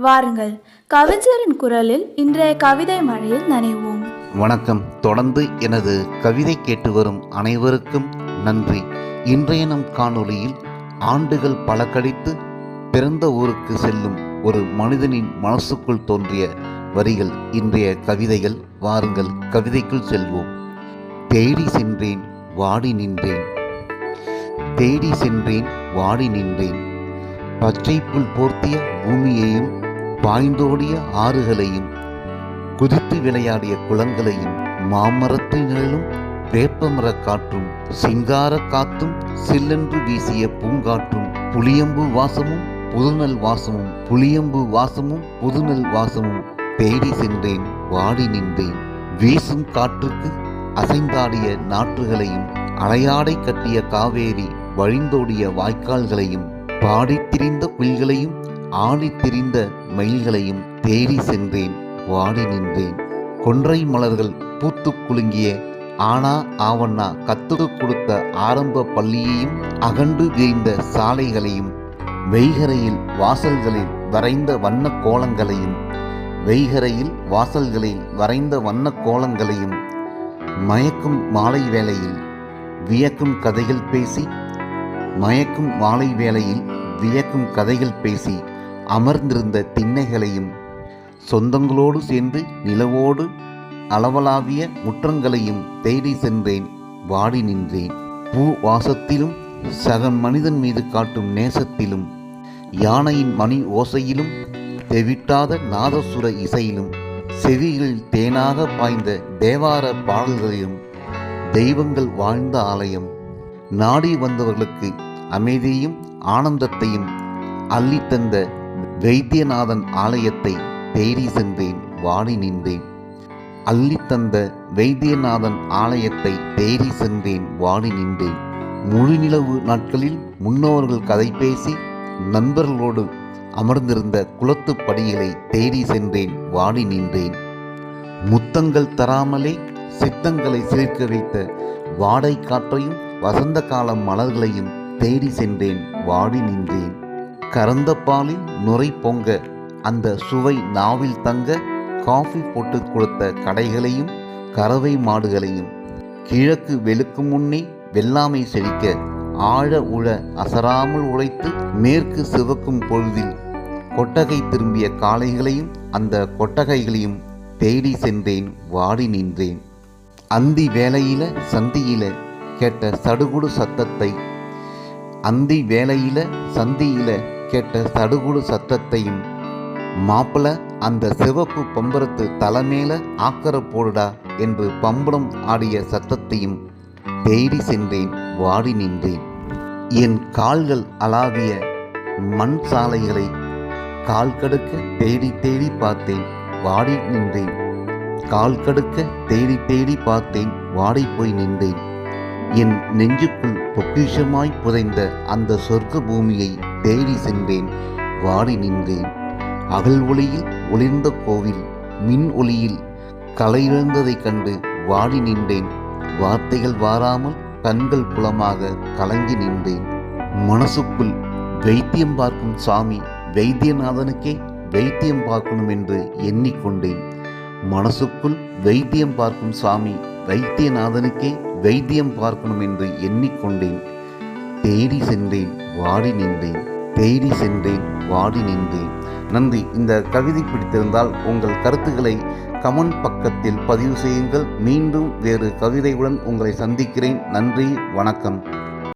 வாருங்கள். கவிஞரின் குரலில் இன்றைய கவிதை மழையில் நனைவோம். வணக்கம். தொடர்ந்து எனது கவிதை கேட்டு வரும் அனைவருக்கும் நன்றி. இன்றைய நம் காணொளியில் ஆண்டுகள் பல கழித்து பிறந்த ஊருக்கு செல்லும் ஒரு மனிதனின் மனசுக்குள் தோன்றிய வரிகள் இன்றைய கவிதைகள். வாருங்கள் கவிதைக்குள் செல்வோம். தேடி சென்றேன் வாடி நின்றேன். தேடி சென்றேன் வாடி நின்றேன். பச்சை புல் போர்த்திய பூமியையும் பாய்ந்தோடிய ஆறுகளையும் குதித்து விளையாடிய குளங்களையும் மாமரத்து நிழலும் வேப்பமரக் காற்றும் சிங்கார காத்தும் சில்லென்று வீசிய பூங்காற்றும் புளியம்பு வாசமும் புதுநல் வாசமும் புளியம்பு வாசமும் புதுநல் வாசமும் தேடி சென்றேன் வாடி நின்றேன். வீசும் காற்றுக்கு அசைந்தாடிய நாற்றுகளையும் அலையாடை கட்டிய காவேரி வழிந்தோடிய வாய்க்கால்களையும் பாடித் திரிந்த புல்களையும் ஆடித் திரிந்த மயில்களையும் தேடி சென்றேன் வாடி நின்றேன். கொன்றை மலர்கள் பூத்து குலுங்கிய ஆனா ஆவண்ணா கத்துக கொடுத்த ஆரம்ப பள்ளியையும் அகண்டு விரிந்த சாலைகளையும் வெய்கரையில் வாசல்களில் வரைந்த வண்ண கோலங்களையும் வெய்கரையில் வாசல்களில் வரைந்த வண்ண கோலங்களையும் மயக்கும் மாலை வேளையில் வியக்கும் கதைகள் பேசி மயக்கும் மாலை வேளையில் வியக்கும் கதைகள் பேசி அமர்ந்திருந்த திண்ணைகளையும் சொந்தங்களோடு சேர்ந்து நிலவோடு அளவலாவிய முற்றங்களையும் தேடி சென்றேன் வாடி நின்றேன். பூ வாசத்திலும் சக மனிதன் மீது காட்டும் நேசத்திலும் யானையின் மணி ஓசையிலும் தெவிட்டாத நாதசுர இசையிலும் செவியில் தேனாக பாய்ந்த தேவார பாடல்களிலும் தெய்வங்கள் வாழ்ந்த ஆலயம் நாடி வந்தவர்களுக்கு அமைதியையும் ஆனந்தத்தையும் அள்ளித்தந்த வைத்தியநாதன் ஆலயத்தை தேடி சென்றேன் வாடி நின்றேன். அள்ளித்தந்த வைத்தியநாதன் ஆலயத்தை தேடி சென்றேன் வாடி நின்றேன். முழுநிலவு நாட்களில் முன்னோர்கள் கதை பேசி நண்பர்களோடு அமர்ந்திருந்த குளத்துப் படிகளை தேடி சென்றேன் வாடி நின்றேன். முத்தங்கள் தராமலே சித்தங்களை சிரிக்க வைத்த வாடை காற்றையும் வசந்த கால மலர்களையும் தேடி சென்றேன் வாடி நின்றேன். கறந்த பாலில் நுரை பொங்க அந்த சுவை நாவில் தங்க காஃபி போட்டு கொடுத்த கடைகளையும் கறவை மாடுகளையும். கிழக்கு வெளுக்கும் முன்னே வெள்ளாமை செழிக்க ஆழ உழ அசராமல் உழைத்து மேற்கு சிவக்கும் பொழுதில் கொட்டகை திரும்பிய காளைகளையும் அந்த கொட்டகைகளையும் தேடி சென்றேன் வாடி நின்றேன். அந்தி வேலையில சந்தியில கேட்ட சடுகுடு சத்தத்தை அந்தி வேலையில சந்தியில கேட்ட சடுகுடு சத்தத்தையும் மாப்பிள அந்த சிவப்பு பம்பரத்து தலைமேல ஆக்கர போடுடா என்று பம்பரம் ஆடிய சத்தத்தையும் தேடி சென்றேன் வாடி நின்றேன். என் கால்கள் அலாவிய மண் சாலைகளை கால் கடுக்க தேடி தேடி பார்த்தேன் வாடி நின்றேன். கால் கடுக்க தேடி தேடி பார்த்தேன் வாடி போய் நின்றேன். என் நெஞ்சுக்குள் பொக்கிஷமாய் புதைந்த அந்த சொர்க்க பூமியை தேடி சென்றேன். வாடி நின்றேன். அகல் ஒளியில் ஒளிர்ந்த கோவில் மின் ஒளியில் கலையிழந்ததைக் கண்டு வாடி நின்றேன். வார்த்தைகள் வாராமல் கண்கள் புலமாக கலங்கி நின்றேன். மனசுக்குள் வைத்தியம் பார்க்கும் சாமி வைத்தியநாதனுக்கே வைத்தியம் பார்க்கணும் என்று எண்ணிக்கொண்டேன். மனசுக்குள் வைத்தியம் பார்க்கும் சாமி வைத்தியநாதனுக்கே வைத்தியம் பார்க்கணும் என்று எண்ணிக்கொண்டேன். தேடி சென்றேன் வாடி நின்றேன் தேடி சென்றேன் வாடி நின்றேன். நன்றி. இந்த கவிதை பிடித்திருந்தால் உங்கள் கருத்துக்களை கமெண்ட் பக்கத்தில் பதிவு செய்யுங்கள். மீண்டும் வேறு கவிதையுடன் உங்களை சந்திக்கிறேன். நன்றி வணக்கம்.